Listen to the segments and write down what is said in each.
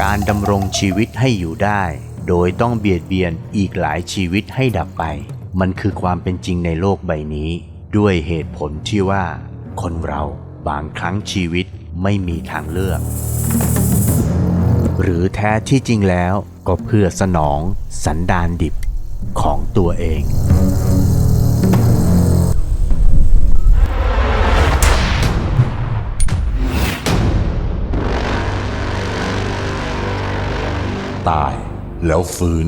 การดำรงชีวิตให้อยู่ได้ โดยต้องเบียดเบียนอีกหลายชีวิตให้ดับไป มันคือความเป็นจริงในโลกใบนี้ ด้วยเหตุผลที่ว่า คนเราบางครั้งชีวิตไม่มีทางเลือก หรือแท้ที่จริงแล้วก็เพื่อสนองสันดานดิบของตัวเอง แล้วฟื้น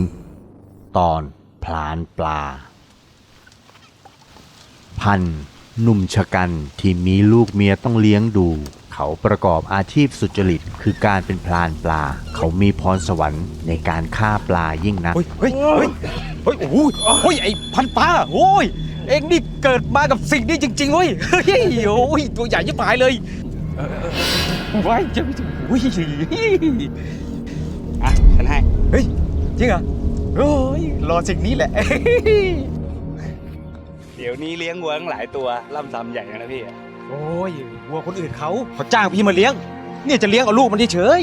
ตอนพลานปลา พันหนุ่มชะกันที่มีลูกเมียต้องเลี้ยงดู เขาประกอบอาชีพสุจริต คือการเป็นพลานปลา เขามีพรสวรรค์ในการฆ่าปลายิ่งนัก เฮ้ยเฮ้ยเฮ้ยเฮ้ยโอ้โหเฮ้ยไอ้พันปลาโอ้ยเอ็งนี่เกิดมากับสิ่งนี้จริงๆเว้ยเฮ้ยโอ้ยตัวใหญ่ยิ่งหายเลยเออเออเออไว้เจะอุ้ยอะฉันให้เฮ้ย จริงเหรอโอ้ยรอสิ่งนี้แหละ เดี๋ยวนี้เลี้ยงวัวตั้งหลายตัวล่ำซ้ำใหญ่นะพี่ โอ้ยวัวคนอื่นเขาเขาจ้างพี่มาเลี้ยง เนี่ยจะเลี้ยงเอาลูกมันเฉย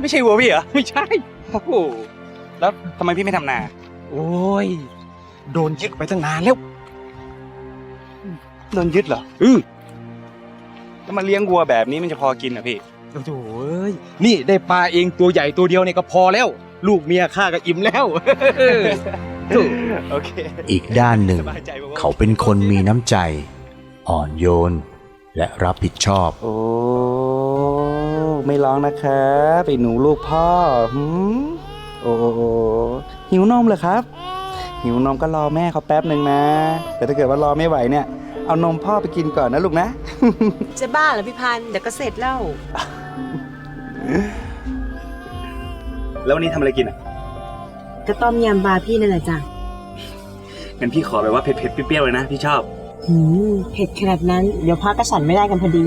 ไม่ใช่วัวพี่เหรอๆไม่ใช่ โอ้โหแล้วทำไมพี่ไม่ทำนา โอ้ย โดนยึดไปตั้งนานแล้ว โดนยึดเหรออือแล้วมาเลี้ยงวัวแบบนี้มันจะพอกินเหรอพี่ โอ้โหเอ้ยนี่ได้ปลาเองตัวใหญ่ตัวเดียวเนี่ยก็พอแล้ว ลูกเมียข้าก็อิ่มแล้ว โอเคอีกด้านหนึ่งสบายใจว่เขาเป็นคนมีน้ำใจ อ่อนโยน และรับผิดชอบ โอ้ ไม่ร้องนะครับไอ้หนูลูกพ่อหืมโอ้หิวนมเหรอครับ หิวนมก็รอแม่เขาแป๊บหนึ่งนะ แต่ถ้าเกิดว่ารอไม่ไหวเนี่ย เอานมพ่อไปกินก่อนนะลูกนะ จะบ้าเหรอพี่พันธุ์เดี๋ยวก็เสร็จแล้ว แล้ววันนี้ทำอะไรกินอะก็ต้มยำปลาพี่นั่นแหละจ้ะงั้นพี่ขอแบบว่าเผ็ดๆเปรี้ยวๆเลยนะพี่ชอบ หืมเผ็ดขนาดนั้น เดี๋ยวพักก็ฉันไม่ได้กันพอดี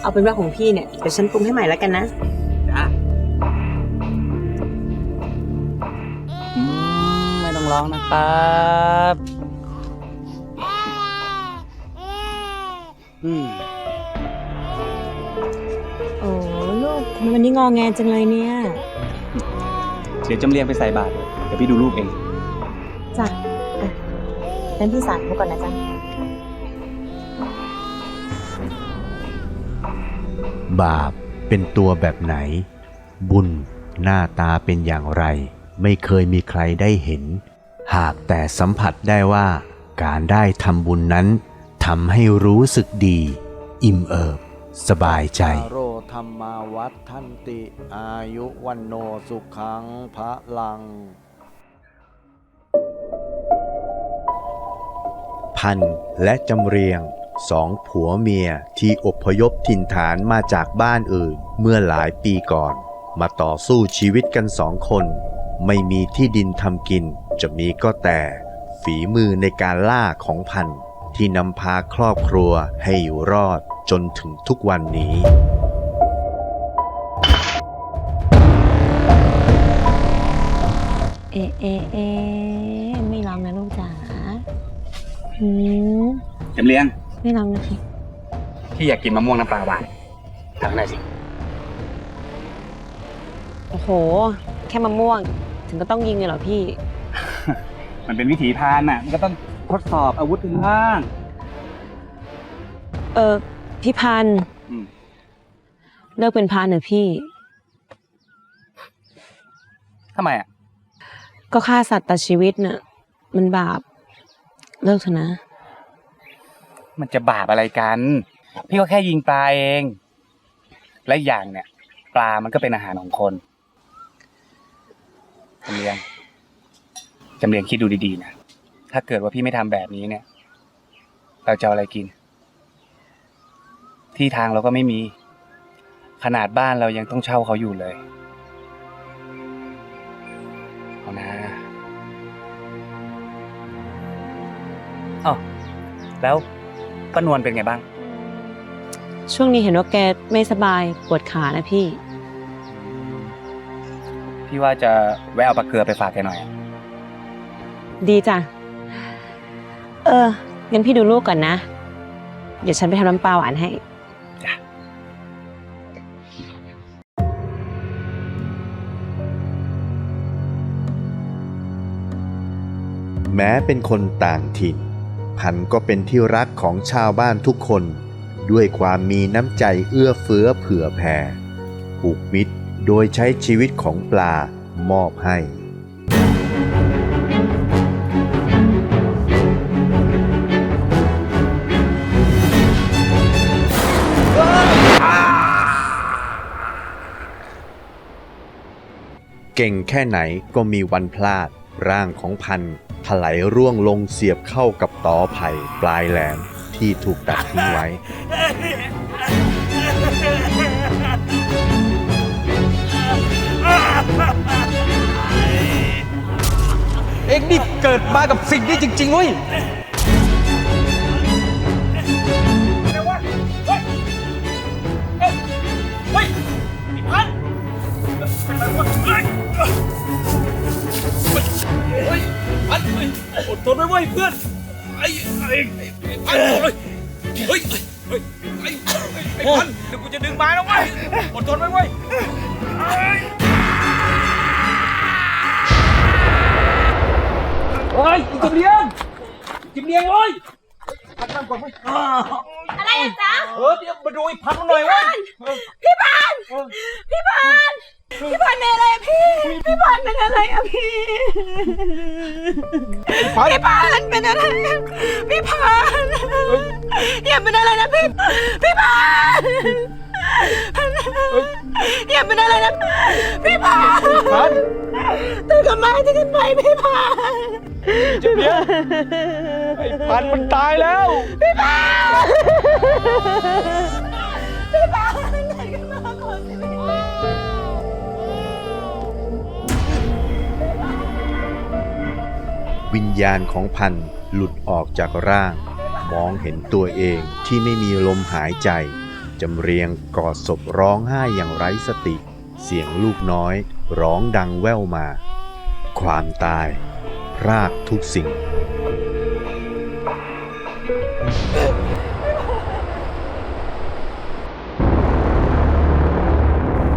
เอาเป็นว่าของพี่เนี่ย เดี๋ยวฉันปรุงให้ใหม่แล้วกันนะ จ้าอืมไม่ต้องร้องนะครับอืมโอ้ลูกทำไมวันนี้งอแงจังเลยเนี่ย เดี๋ยวจำเรียงไปใส่บาตรเดี๋ยวพี่ดูรูปเอง จ้ะอะงั้นพี่สาธุก่อนนะจ๊ะ บาปเป็นตัวแบบไหน บุญหน้าตาเป็นอย่างไร ไม่เคยมีใครได้เห็น หากแต่สัมผัสได้ว่า การได้ทำบุญนั้นทำให้รู้สึกดี อิ่มเอิบ สบายใจโร ธรรมาวัฏทันติ อายุวันโนสุขังพระลัง พันและจำเรียงสองผัวเมียที่อพยพถิ่นฐานมาจากบ้านอื่น เมื่อหลายปีก่อน มาต่อสู้ชีวิตกันสองคน ไม่มีที่ดินทำกิน จะมีก็แต่ฝีมือในการล่าของพันที่นำพาครอบครัวให้อยู่รอดจนถึงทุกวันนี้ เอะเอะเอะไม่ร้องนะลูกจ๋าหืมจำเรียงไม่ร้องนะพี่พี่อยากกินมะม่วงน้ำปลาหวานทำหน่อยสิ โอ้โห แค่มะม่วง ถึงก็ต้องยิงเลยเหรอพี่ มันเป็นวิถีพรานน่ะ มันก็ต้องทดสอบอาวุธกันบ้าง เออพี่พันธุ์อืม เลิกเป็นพรานเถอะพี่ ทำไมอะ ก็ฆ่าสัตว์ตัดชีวิตน่ะ มันบาป เลิกเถอะนะ มันจะบาปอะไรกัน พี่ก็แค่ยิงปลาเอง และอีกอย่างเนี่ย ปลามันก็เป็นอาหารของคนจำเรียงจำเรียงคิดดูดีๆนะ ถ้าเกิดว่าพี่ไม่ทำแบบนี้เนี่ย เราจะเอาอะไรกิน ที่ทางเราก็ไม่มี ขนาดบ้านเรายังต้องเช่าเขาอยู่เลย เอานะ อ้าแล้วป้านวลเป็นไงบ้าง ช่วงนี้เห็นว่าแกไม่สบายปวดขานะพี่ พี่ว่าจะแวะเอาปลาเกลือไปฝากแกหน่อย ดีจ้ะ เอองั้นพี่ดูลูกก่อนนะ เดี๋ยวฉันไปทำน้ำปลาหวานให้ แม้เป็นคนต่างถิ่น พันก็เป็นที่รักของชาวบ้านทุกคน ด้วยความมีน้ำใจเอื้อเฟื้อเผื่อแผ่ผูกมิตรโดยใช้ชีวิตของปลามอบให้เก่งแค่ไหนก็มีวันพลาด ร่างของพันธุ์ถลายร่วงลงเสียบเข้ากับ ตอไผ่ปลายแหลมที่ถูกตัดทิ้งไว้ เอ็งนี่เกิดมากับสิ่งนี้จริงๆเว้ย อดทนไว้เว้ยเพื่อน อ้ไอ้ไอ้พันเฮ้ยเฮ้ยเฮ้ยไอ้ไอ้พันเดี๋ยวกูจะดึงไม้แล้วเว้ยอดทนไว้เว้ยเฮ้ยจิมเลี้ยงจิมเลี้ยงเว้ย พันนั่งก่อนเว้ยอะไรอะจ๊ะเออเดี๋ยวมาดูไอ้พันมันหน่อยเว้ยพี่บานพี่บานพี่บานเป็นอะไรอะพี่ พี่บานเป็นอะไรอะพี่พี่บานเป็นอะไรพี่พานอย่าเป็นอะไรนะพี่พี่บาน อย่าเป็นอะไรนะ พี่พานพันตื่นกับมาจะกันไปพี่พานกิมเลี้ยงไอ้พันมันตายแล้ว พี่บานพี่บานไหนกันมาก่อนสิพี่วิญญาณของพันธ์หลุดออกจากร่าง มองเห็นตัวเองที่ไม่มีลมหายใจ จำเรียงกอดศพร้องไห้อย่างไร้สติ เสียงลูกน้อยร้องดังแว่วมา ความตาย รากทุกสิ่ง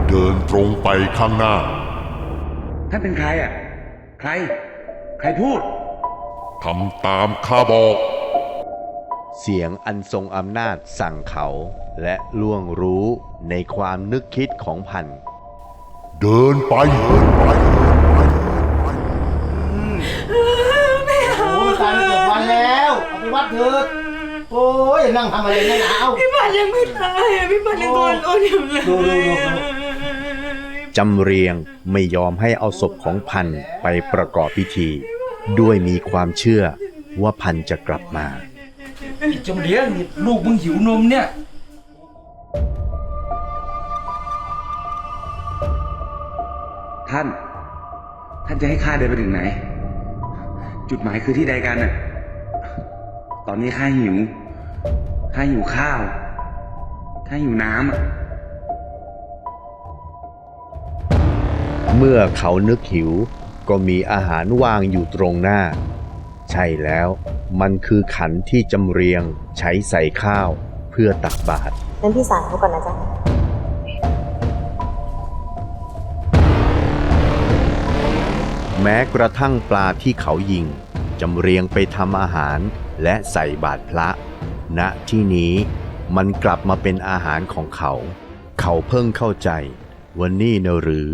เดินตรงไปข้างหน้า ท่านเป็นใครอะ ใคร ใครพูด ทำตามข้าบอก เสียงอันทรงอำนาจสั่งเขา และล่วงรู้ในความนึกคิดของพัน เดินไปเดินไปโอ้ยตายเกือบวันแล้ว เอาไปวัดเถิดโอ้ยอย่านั่งทำอะไรน่ะหนาวพี่บานยังไม่ตายอะพี่บานยังโดนโอนอยู่เลยดูดูดูดูจำเรียงไม่ยอมให้เอาศพของพันไปประกอบพิธี ด้วยมีความเชื่อว่าพันจะกลับมา จำเลี้ยงนี่ลูกมึงหิวนมเนี่ย ท่าน ท่านจะให้ข้าเดินไปถึงไหน จุดหมายคือที่ใดกันน่ะ ตอนนี้ข้าหิว ข้าหิวข้าว ข้าหิวน้ำอะเมื่อเขานึกหิวก็มีอาหารวางอยู่ตรงหน้า ใช่แล้ว มันคือขันที่จำเรียงใช้ใส่ข้าวเพื่อตักบาตรงั้นพี่สารเขาก่อนนะจ๊ะ แม้กระทั่งปลาที่เขายิง จำเรียงไปทำอาหารและใส่บาตรพระ ณที่นี้มันกลับมาเป็นอาหารของเขา เขาเพิ่งเข้าใจว่านี่นะหรือ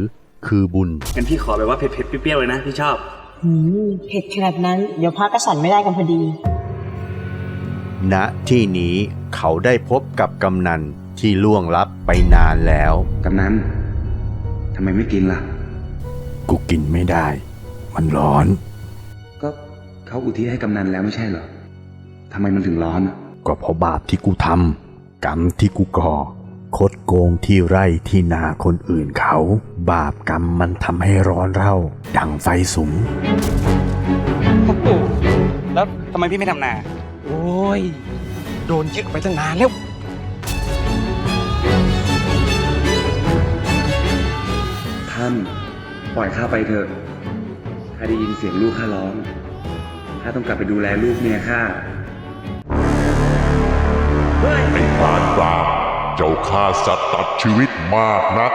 คือบุญงั้นพี่ขอแบบว่าเผ็ดๆเปรี้ยวๆเลยนะ พี่ชอบ อืมเผ็ดขนาดนั้น เดี๋ยวพระกระสันไม่ได้กันพอดี ณที่นี้เขาได้พบกับกำนันที่ล่วงลับไปนานแล้ว กำนันทำไมไม่กินล่ะ กูกินไม่ได้ มันร้อน ก็เขาอุทิศให้กำนันแล้วไม่ใช่เหรอทำไมมันถึงร้อนอะก็เพราะบาปที่กูทำกรรมที่กูก่อคดโกงที่ไร่ที่นาคนอื่นเขา บาปกรรมมันทำให้ร้อนเร่า ดังไฟสุม แล้วทำไมพี่ไม่ทำนา โอ้ย โดนยึดไปตั้งนานแล้ว ท่านปล่อยข้าไปเถอะข้าได้ยินเสียงลูกข้าร้องข้าต้องกลับไปดูแลลูกเมียข้าไอ้พรานปราบเจ้าฆ่าสัตว์ตัดชีวิตมากนัก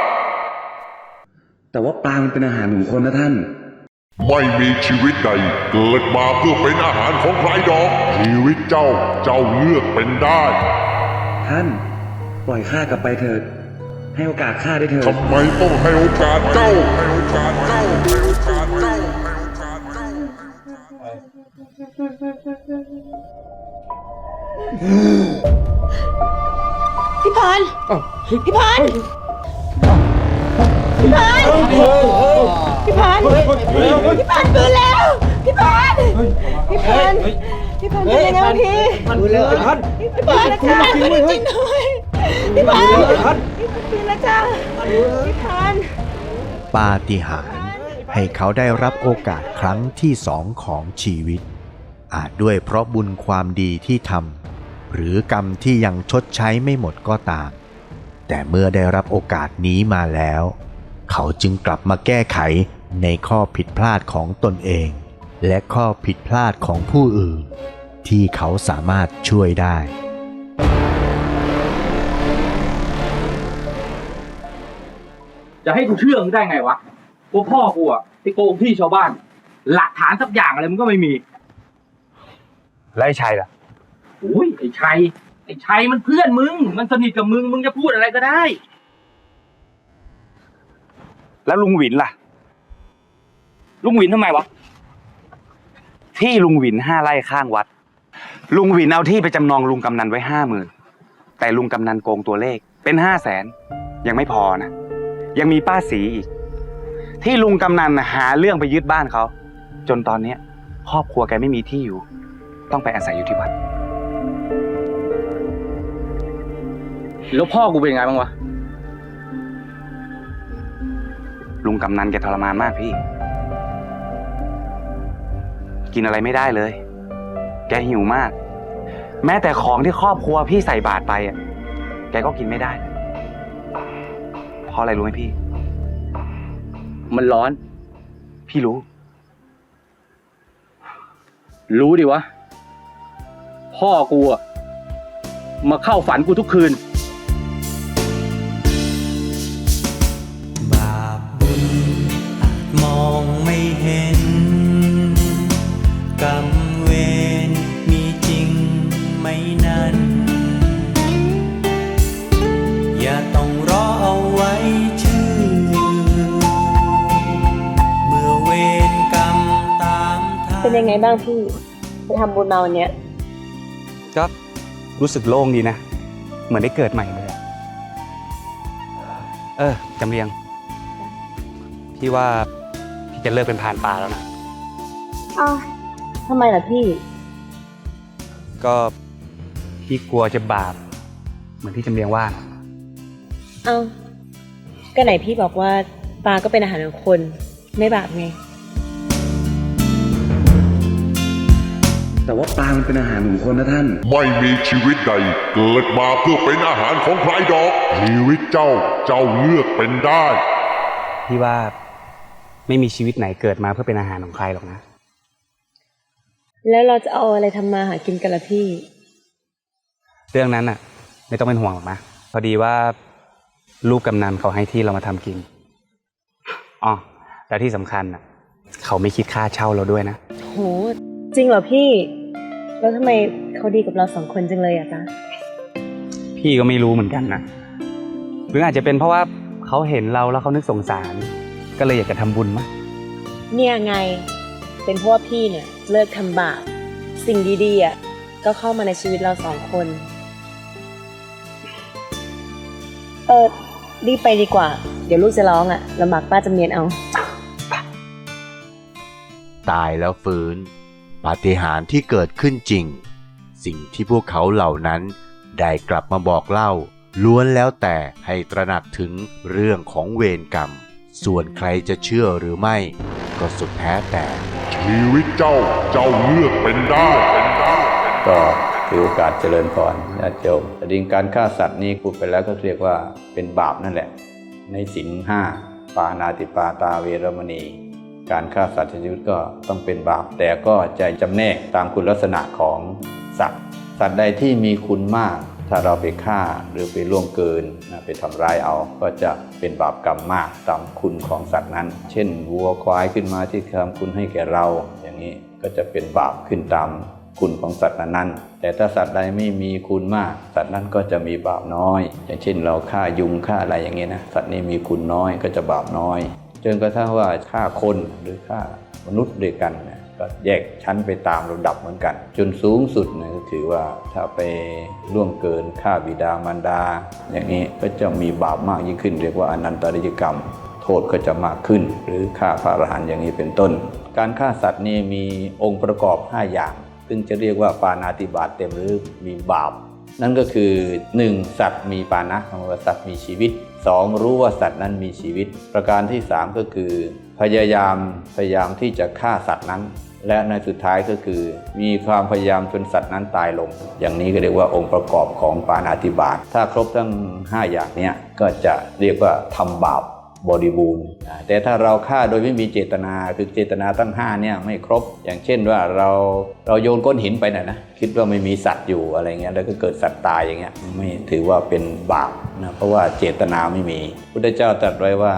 แต่ว่าปลามันเป็นอาหารของคนนะท่าน ไม่มีชีวิตใดเกิดมาเพื่อเป็นอาหารของใครดอก ชีวิตเจ้าเจ้าเลือกเป็นได้ ท่าน ปล่อยข้ากลับไปเถิด ให้โอกาสข้าได้เถิด ทำไมต้องให้โอกาสเจ้าให้โอกาสเจ้าให้โอกาสเจ้าให้โอกาสเจ้า พี่พรพี่พร พี่พรพี่พรพี่พรปืนแล้ว พี่พรพี่พรพี่พรเป็นยังไงบ้างพี่มันเลยพันพี่พรนะจ๊ะจริงด้วยพี่พรพี่พรปืนแล้วจ้าพี่พรปาฏิหาริย์ให้เขาได้รับโอกาสครั้งที่สองของชีวิต อาจด้วยเพราะบุญความดีที่ทำหรือกรรมที่ยังชดใช้ไม่หมดก็ตาม แต่เมื่อได้รับโอกาสนี้มาแล้ว เขาจึงกลับมาแก้ไขในข้อผิดพลาดของตนเอง และข้อผิดพลาดของผู้อื่น ที่เขาสามารถช่วยได้ จะให้กูเชื่อมึงได้ไงวะว่าพ่อกูอะที่โกงที่ชาวบ้าน หลักฐานสักอย่างอะไรมึงก็ไม่มีไล่ชัยล่ะ โอ้ยไอ้ชัยไอ้ชัยมันเพื่อนมึง มันสนิทกับมึง มึงจะพูดอะไรก็ได้ แล้วลุงหวินล่ะ ลุงหวินทำไมวะ ที่ลุงหวินห้าไร่ข้างวัด ลุงหวินเอาที่ไปจำนองลุงกำนันไว้ห้าหมื่นแต่ลุงกำนันโกงตัวเลขเป็นห้าแสนยังไม่พอนะ ยังมีป้าสีอีก ที่ลุงกำนันน่ะหาเรื่องไปยึดบ้านเขา จนตอนเนี้ยครอบครัวแกไม่มีที่อยู่ ต้องไปอาศัยอยู่ที่วัด แล้วพ่อกูเป็นไงบ้างวะ ลุงกำนันแกทรมานมากพี่ กินอะไรไม่ได้เลย แกหิวมาก แม้แต่ของที่ครอบครัวพี่ใส่บาตรไปอะ แกก็กินไม่ได้เลยเพราะอะไรรู้ไหมพี่ มันร้อน พี่รู้ รู้ดิวะ พ่อกูอะมาเข้าฝันกูทุกคืน ห็น กรรมเวรมีจริงไหมนั้น อย่าต้องรอเอาไว้เชื่อ เมื่อเวรกรรมตามทันเป็นยังไงบ้างพี่ไปทำบุญมาวันเนี้ยก็รู้สึกโล่งดีนะ เหมือนได้เกิดใหม่เลยอะเออจำเรียง พี่ว่าพี่ จะเลิกเป็นพรานป่าแล้วนะอ้าวทำไมล่ะพี่ ก็พี่กลัวจะบาป เหมือนที่จำเรียงว่านะเอ้าก็ไหนพี่บอกว่าปลาก็เป็นอาหารของคนไม่บาปไง แต่ว่าปลามันเป็นอาหารของคนนะท่าน ไม่มีชีวิตใดเกิดมาเพื่อเป็นอาหารของใครดอก ชีวิตเจ้าเจ้าเลือกเป็นได้ พี่ว่า ไม่มีชีวิตไหนเกิดมาเพื่อเป็นอาหารของใครหรอกนะ แล้วเราจะเอาอะไรทำมาหากินกันล่ะพี่ เรื่องนั้นน่ะ ไม่ต้องเป็นห่วงหรอกนะพอดีว่าลูกกำนันเขาให้ที่เรามาทำกินอ๋อแล้วที่สำคัญน่ะ เขาไม่คิดค่าเช่าเราด้วยนะโหจริงเหรอพี่ แล้วทำไมเขาดีกับเราสองคนจังเลยอะจ๊ะพี่ก็ไม่รู้เหมือนกันนะหรืออาจจะเป็นเพราะว่าเขาเห็นเราแล้วเขานึกสงสาร ก็เลยอยากจะทำบุญมั้งเนี่ยไง เป็นเพราะว่าพี่เนี่ยเลิกทำบาปสิ่งดีๆอะก็เข้ามาในชีวิตเราสองคน เออรีบไปดีกว่า เดี๋ยวลูกจะร้องอะลำบากป้าจำเนียนเอา ตายแล้วฟื้น ปาฏิหาริย์ที่เกิดขึ้นจริง สิ่งที่พวกเขาเหล่านั้น ได้กลับมาบอกเล่า ล้วนแล้วแต่ให้ตระหนักถึงเรื่องของเวรกรรม ส่วนใครจะเชื่อหรือไม่ ก็สุดแท้แต่ ชีวิตเจ้าเจ้าเลือกเป็นได้ก็ถือโอกาสเจริญพรญาติโยมแต่ดิงการฆ่าสัตว์นี้พูดไปแล้วก็เรียกว่าเป็นบาปนั่นแหละ ในศีลห้าปานาติปาตาเวรมณี การฆ่าสัตว์ชนิดก็ต้องเป็นบาป แต่ก็จะจำแนกตามคุณลักษณะของสัตว์ สัตว์ใดที่มีคุณมาก ถ้าเราไปฆ่าหรือไปล่วงเกินนะไปทำร้ายเอา ก็จะเป็นบาปกรรมมากตามคุณของสัตว์นั้น เช่นวัวควายขึ้นมาที่ทำคุณให้แก่เรา อย่างนี้ก็จะเป็นบาปขึ้นตามคุณของสัตว์นั้น แต่ถ้าสัตว์ใดไม่มีคุณมาก สัตว์นั้นก็จะมีบาปน้อย อย่างเช่นเราฆ่ายุงฆ่าอะไรอย่างเงี้ยนะ สัตว์นี้มีคุณน้อยก็จะบาปน้อย จนกระทั่งว่าฆ่าคนหรือฆ่ามนุษย์ด้วยกันเนี่ย ก็แยกชั้นไปตามระดับเหมือนกัน จนสูงสุดเนี่ยก็ถือว่าถ้าไปล่วงเกินฆ่าบิดามารดา อย่างนี้ก็จะมีบาปมากยิ่งขึ้น เรียกว่าอนันตริยกรรม โทษก็จะมากขึ้น หรือฆ่าพระอรหันต์อย่างนี้เป็นต้น การฆ่าสัตว์นี่มีองค์ประกอบ 5 อย่าง ซึ่งจะเรียกว่าปานาติบาตเต็มหรือมีบาป นั่นก็คือ 1. สัตว์มีปานะคำว่าสัตว์มีชีวิต 2. รู้ว่าสัตว์นั้นมีชีวิต ประการที่ 3 ก็คือพยายามพยายามที่จะฆ่าสัตว์นั้น และในสุดท้ายก็คือ มีความพยายามจนสัตว์นั้นตายลง อย่างนี้ก็เรียกว่าองค์ประกอบของปานาติบาตถ้าครบทั้ง 5 อย่างนี้ก็จะเรียกว่าทำบาปบริบูรณ์แต่ถ้าเราฆ่าโดยไม่มีเจตนาคือเจตนาตั้งห้าเนี่ยไม่ครบ อย่างเช่นว่าเราเราโยนก้อนหินไปน่ะนะคิดว่าไม่มีสัตว์อยู่อะไรเงี้ยแล้วก็เกิดสัตว์ตายอย่างเงี้ยไม่ถือว่าเป็นบาปนะเพราะว่าเจตนาไม่มีพุทธเจ้าตรัสไว้ว่า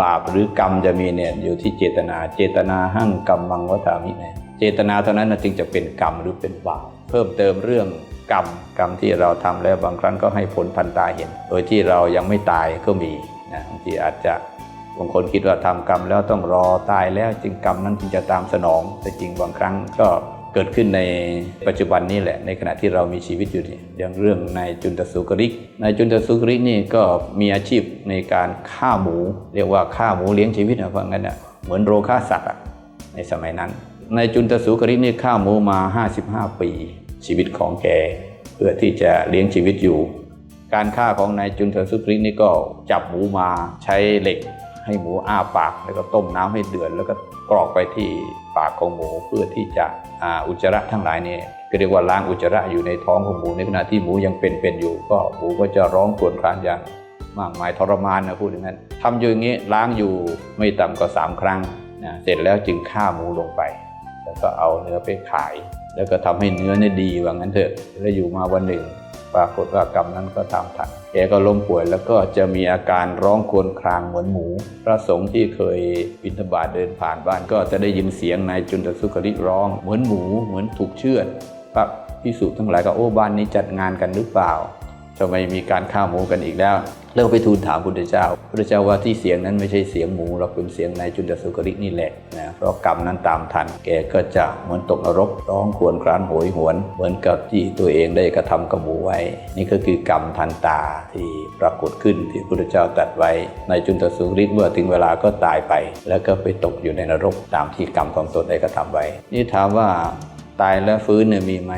บาปหรือกรรมจะมีเนี่ยอยู่ที่เจตนา เจตนาหั่งกรรมมังวัฏามิเนี่ยเจตนาเท่านั้นนะจึงจะเป็นกรรมหรือเป็นบาปเพิ่มเติมเรื่องกรรมกรรมที่เราทำแล้วบางครั้งก็ให้ผลทันตาเห็น โดยที่เรายังไม่ตายก็มีนะบางทีอาจจะบางคนคิดว่าทำกรรมแล้วต้องรอตายแล้วจึงกรรมนั้นจึงจะตามสนอง แต่จริงบางครั้งก็ เกิดขึ้นในปัจจุบันนี้แหละในขณะที่เรามีชีวิตอยู่นี่อย่างเรื่องนายจุนตสุกริกนายจุนตสุกริกนี่ก็มีอาชีพในการฆ่าหมู เรียกว่าฆ่าหมูเลี้ยงชีวิตนะเพราะงั้นน่ะเหมือนโรฆ่าสัตว์อะในสมัยนั้นนายจุนตสุกริกนี่ฆ่าหมูมา 55 ปี ชีวิตของแกเพื่อที่จะเลี้ยงชีวิตอยู่ การฆ่าของนายจุนเทอร์ซุกริกนี่ก็จับหมูมาใช้เหล็ก ให้หมูอ้าปากแล้วก็ต้มน้ำให้เดือดแล้วก็กรอกไปที่ปากของหมูเพื่อที่จะอ,อุจจาระทั้งหลายนี่ก็เรียกว่าล้างอุจจาระอยู่ในท้องของหมูในขณะที่หมูยังเป็นๆอยู่ ก็หมูก็จะร้องครวญครางอย่างมากมายทรมานนะพูดอย่างนั้นทำอยู่อย่างนี้ล้างอยู่ไม่ต่ำกว่าสามครั้งนะเสร็จแล้วจึงฆ่าหมูลงไป แล้วก็เอาเนื้อไปขาย แล้วก็ทำให้เนื้อเนี่ยดีว่างั้นเถอะแล้วอยู่มาวันหนึ่ง ปรากฏว่ากรรมนั้นก็ตามทันแกก็ล้มป่วยแล้วก็จะมีอาการร้องครวญครางเหมือนหมู พระสงฆ์ที่เคยบิณฑบาตเดินผ่านบ้านก็จะได้ยินเสียงนายจุนตสุกริร้อง เหมือนหมูเหมือนถูกเชือดพระพิสุทั้งหลายก็โอ้บ้านนี้จัดงานกันหรือเปล่าทำไมมีการฆ่าหมูกันอีกแล้ว เริ่มไปทูลถามพุทธเจ้าพุทธเจ้าว่าที่เสียงนั้นไม่ใช่เสียงหมูเราเป็นเสียงนายจุนตสุกรินี่แหละนะเพราะกรรมนั้นตามทัน แกก็จะเหมือนตกนรกร้องครวญครางโหยหวน เหมือนกับที่ตัวเองได้กระทำกับหมูไว้ นี่ก็คือกรรมทันตาที่ปรากฏขึ้นที่พุทธเจ้าตรัสไว้ในายจุนตสุกริเมื่อถึงเวลาก็ตายไป แล้วก็ไปตกอยู่ในนรกตามที่กรรมของตนได้กระทำไว้ นี่ถามว่า ตายแล้วฟื้นเนี่ยมีไหม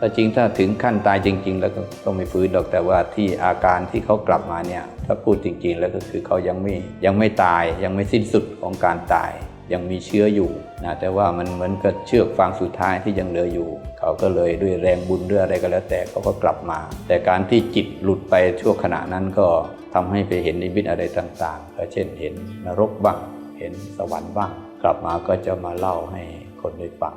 ถ้าจริงถ้าถึงขั้นตายจริง ๆ แล้วก็ก็ไม่ฟื้นหรอกแต่ว่าที่อาการที่เขากลับมาเนี่ยถ้าพูดจริง ๆ แล้วก็คือเขายังไม่ยังไม่ตายยังไม่สิ้นสุดของการตาย ยังมีเชื้ออยู่นะแต่ว่ามันเหมือนกับเชือกฟางสุดท้ายที่ยังเหลืออยู่ เขาก็เลยด้วยแรงบุญด้วยอะไรก็แล้วแต่เขาก็กลับมา แต่การที่จิตหลุดไปชั่วขณะนั้นก็ทำให้ไปเห็นนิมิตอะไรต่างๆก็เช่นเห็นนรกบ้างเห็นสวรรค์บ้าง กลับมาก็จะมาเล่าให้คนได้ฟัง